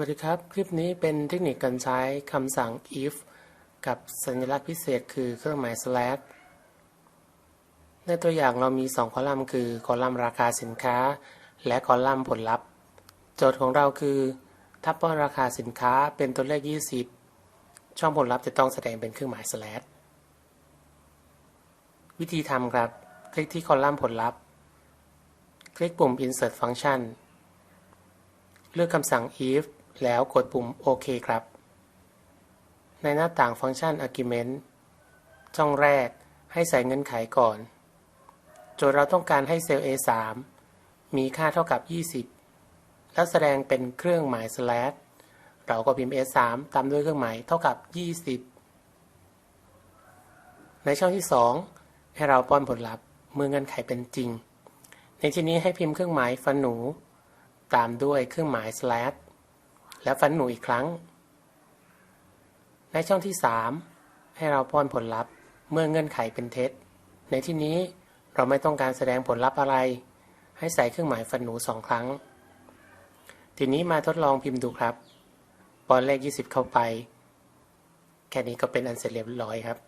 วัสดีครับ คลิปนี้เป็นเทคนิคการใช้คำสั่ง if กับสัญลักษณ์พิเศษคือเครื่องหมาย slash ในตัวอย่างเรามี 2 คอลัมน์คือคอลัมน์ราคาสินค้า และคอลัมน์ผลลัพธ์ โจทย์ของเราคือ ถ้าป้อนราคาสินค้าเป็นตัวเลข 20 ช่องผลลัพธ์จะต้องแสดงเป็นเครื่องหมาย slash วิธีทำครับ คลิกที่คอลัมน์ผลลัพธ์ คลิกปุ่ม insert function เลือกคำสั่ง if แล้วกดปุ่มโอเคครับ ในหน้าต่างฟังก์ชัน argument ช่องแรกให้ใส่เงื่อนไขก่อน โจทย์เราต้องการให้เซลล์ A3 มีค่าเท่ากับ 20 แล้วแสดงเป็นเครื่องหมาย slash เราก็พิมพ์ A3 ตามด้วยเครื่องหมายเท่ากับ 20 ในช่องที่ 2 ให้เราป้อนผลลัพธ์เมื่อเงื่อนไขเป็นจริง ในที่นี้ให้พิมพ์เครื่องหมายฟันหนู ตามด้วยเครื่องหมาย slash และฟันหนูอีกครั้ง ในช่องที่ 3 ให้เราป้อนผลลัพธ์เมื่อเงื่อนไขเป็นเท็จ ในที่นี้เราไม่ต้องการแสดงผลลัพธ์อะไร ให้ใส่เครื่องหมายฟันหนูสองครั้ง ทีนี้มาทดลองพิมพ์ดูครับป้อนเลข 20 เข้าไป แค่นี้ก็เป็นอันเสร็จเรียบร้อยครับ